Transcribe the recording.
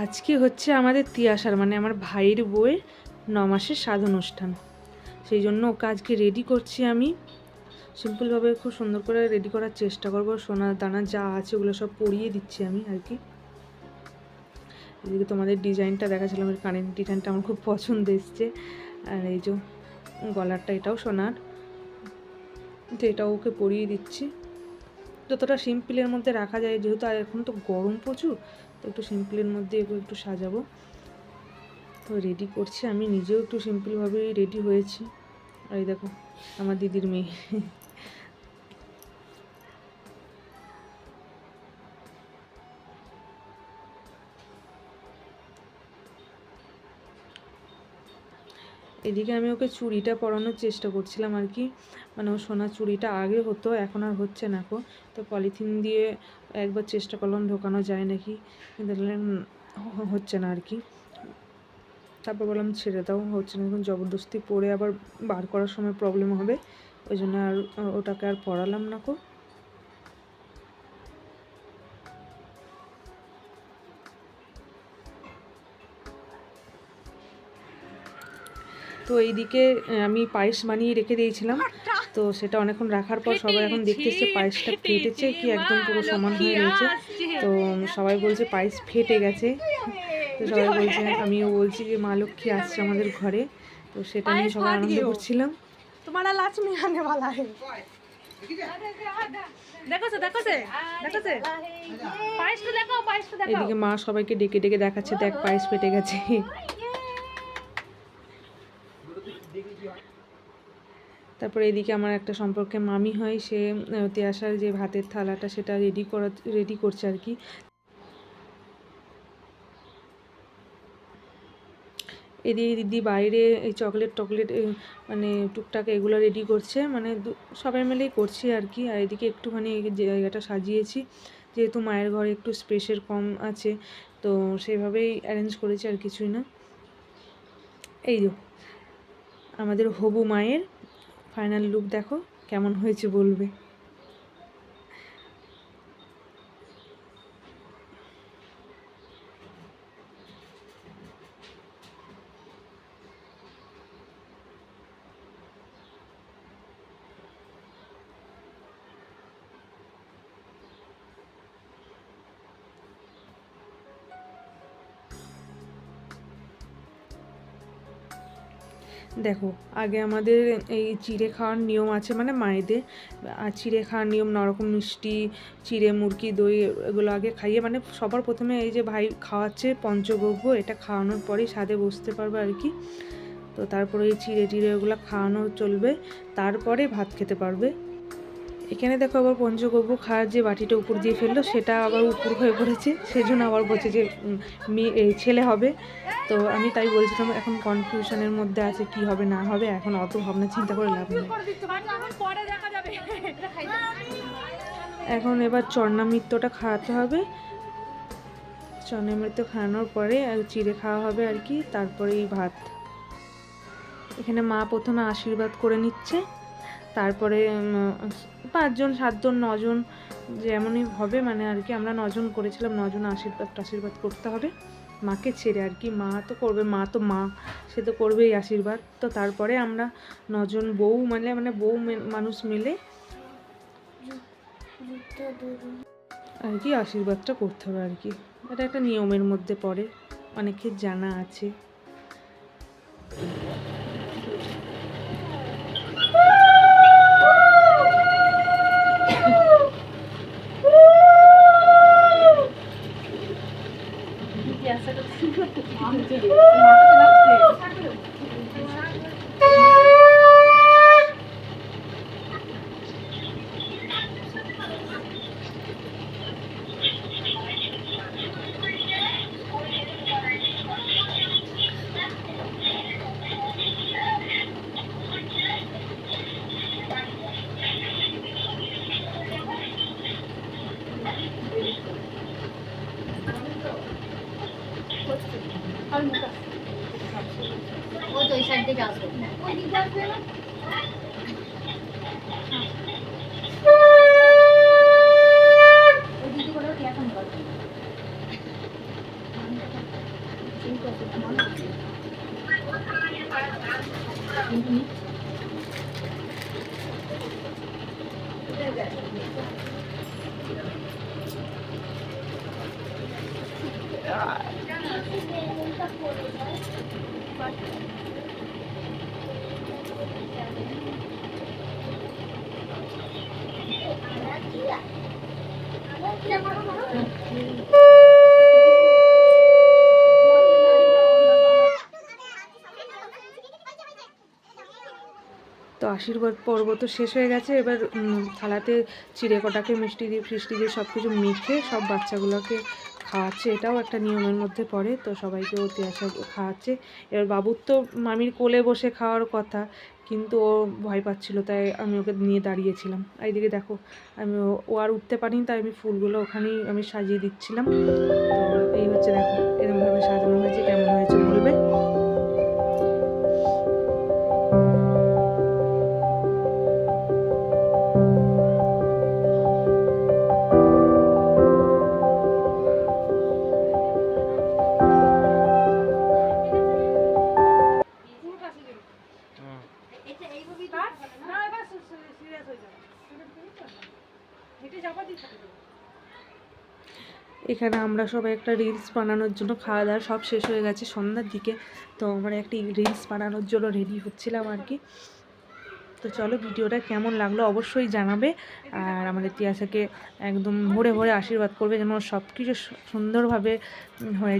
আজকে হচ্ছে আমাদের তিয়াসার মানে আমার ভাইয়ের বউয়ের ন মাসের স্বাদ অনুষ্ঠান। সেই জন্য ওকে আজকে রেডি করছি আমি। সিম্পলভাবে খুব সুন্দর করে রেডি করার চেষ্টা করব। সোনার দানা যা আছে ওগুলো সব পরিয়ে দিচ্ছি আমি আর কি। এদিকে তোমাদের ডিজাইনটা দেখাছিলাম কানের ডিজাইনটা আমার খুব পছন্দ এসছে। আর এই যে গলারটা এটাও সোনার। তো এটাও ওকে পরিয়ে দিচ্ছি। যতটা সিম্পলের মধ্যে রাখা যায়, যেহেতু আর এখন তো গরম প্রচুর তো একটু সিম্পলের মধ্যে এগুলো একটু সাজাবো। তো রেডি করছি। আমি নিজেও একটু সিম্পলভাবেই রেডি হয়েছি। আর দেখো, আমার দিদির মেয়ে। এদিকে আমি ওকে চুড়িটা পরানোর চেষ্টা করছিলাম আর কি। মানে ও সোনার চুড়িটা আগে হতো, এখন আর হচ্ছে না কো তো পলিথিন দিয়ে একবার চেষ্টা করলাম, ঢোকানো যায় নাকি? দেখলাম হচ্ছে না আর কি। তারপর বললাম, ছেড়ে দাও, হচ্ছে না। এখন জবরদস্তি পরে আবার বার করার সময় প্রবলেম হবে। ওই জন্য আর ওটাকে আর পড়ালাম না কো তো এইদিকে আহ, আমি পায়েস বানিয়ে রেখে দিয়েছিলাম তো সেটা অনেকক্ষণ রাখার পর সবাই এখন দেখতে এসছে পায়েসটা ফেটেছে কি একদম পুরো সমান হয়ে রয়েছে তো সবাই বলছে পায়েস ফেটে গেছে তো সবাই বলছে আমিও বলছি যে মা লক্ষ্মী আসছে আমাদের ঘরে তো সেটা নিয়ে সবাই আনন্দ করছিলাম तुम्हारा लक्ष्मी आने वाला है देखो से देखो से देखो से पाइस तो देखो पाइस तो देखो এদিকে মা সবাইকে ডেকে ডেকে দেখাচ্ছে দেখ পায়েস ফেটে গেছে তারপরে এদিকে আমার একটা সম্পর্কে মামি হয় সে আহ, তিয়াসার যে ভাতের থালাটা সেটা রেডি করা রেডি করছে আর কি। এদিকে দিদি বাইরে এই চকলেট টকলেট মানে টুকটাক এগুলো রেডি করছে মানে সবাই মিলেই করছি আর কি। আর এদিকে একটুখানি জায়গাটা সাজিয়েছি যেহেতু মায়ের ঘরে একটু স্পেসের কম আছে তো সেইভাবেই অ্যারেঞ্জ করেছি আর কিছুই না। এই আমাদের হবু মায়ের ফাইনাল লুক দেখো কেমন হয়েছে বলবে। দেখো, আগে আমাদের এই চিড়ে খাওয়ার নিয়ম আছে মানে মায়েদের। আর চিড়ে খাওয়ার নিয়ম নরকম মিষ্টি, চিড়ে, মুরগি, দই, এগুলো আগে খাইয়ে মানে সবার প্রথমে এই যে ভাই খাওয়াচ্ছে পঞ্চগব্য এটা খাওয়ানোর পরেই স্বাদে বসতে পারবে আর কি। তো তারপরে এই চিড়ে টিড়ে ওগুলো খাওয়ানো চলবে, তারপরে ভাত খেতে পারবে। এখানে দেখো আবার পঞ্চগব্য খাওয়ার যে বাটিটা উপর দিয়ে ফেলল, সেটা আবার উপর হয়ে পড়েছে। সেজন্য আবার বলছে যে মেয়ে ছেলে হবে। তো আমি তাই বলছিলাম, এখন কনফিউশনের মধ্যে আছে কি হবে, না হবে, এখন অত ভাবনা চিন্তা করে লাভ নেই। এখন এবার চর্ণামৃত্যটা খাওয়াতে হবে। চর্ণামৃত্য খাওয়ানোর পরে চিড়ে খাওয়া হবে আর কি তারপরে এই ভাত। এখানে মা প্রথমে আশীর্বাদ করে নিচ্ছে। তারপরে পাঁচজন, সাতজন, নজন, যেমনই হবে মানে আর কি আমরা নজন করেছিলাম, নজন আশীর্বাদ আশীর্বাদ করতে হবে। মাকে ছেড়ে আর কি, মা তো করবে, মা তো মা, সে তো করবেই আশীর্বাদ। তো তারপরে আমরা নজন বউ মানে মানে বউ মানুষ মিলে আর কি আশীর্বাদটা করতে হবে আর কি। এটা একটা নিয়মের মধ্যে পড়ে, অনেকের জানা আছে। Ah, তো আশীর্বাদ পর্ব তো শেষ হয়ে গেছে। এবার থালাতে চিড়ে কটাকে মিষ্টি দিয়ে ফিষ্টি দিয়ে সব কিছু মেখে সব বাচ্চাগুলোকে খাওয়াচ্ছে। এটাও একটা নিয়মের মধ্যে পড়ে, তো সবাইকে ও তিয়াশা খাওয়াচ্ছে। এবার বাবুর তো মামির কোলে বসে খাওয়ার কথা, কিন্তু ও ভয় পাচ্ছিল, তাই আমি ওকে নিয়ে দাঁড়িয়েছিলাম। এইদিকে দেখো, আমি ও- ও আর উঠতে পারিনি, তাই আমি ফুলগুলো ওখানেই আমি সাজিয়ে দিচ্ছিলাম। তো এই হচ্ছে দেখো এরকমভাবে সাজানো হয়েছে, কেমন হয়েছে বলবে? না? এবার সিরিয়াস হয়ে যাবে। হেঁটে যাবা দিয়ে থাকে এখানে আমরা সবাই একটা রিলস বানানোর জন্য খাওয়া দাওয়া সব শেষ হয়ে গেছে সন্ধ্যার দিকে। তো আমরা একটি রিলস বানানোর জন্য রেডি হচ্ছিলাম আর কি। তো চলো ভিডিওটা কেমন লাগল অবশ্যই জানাবে। আর আমাদের তিয়াসাকে একদম ভরে ভরে আশীর্বাদ করবে যেন সব কিছু সুন্দরভাবে হয়ে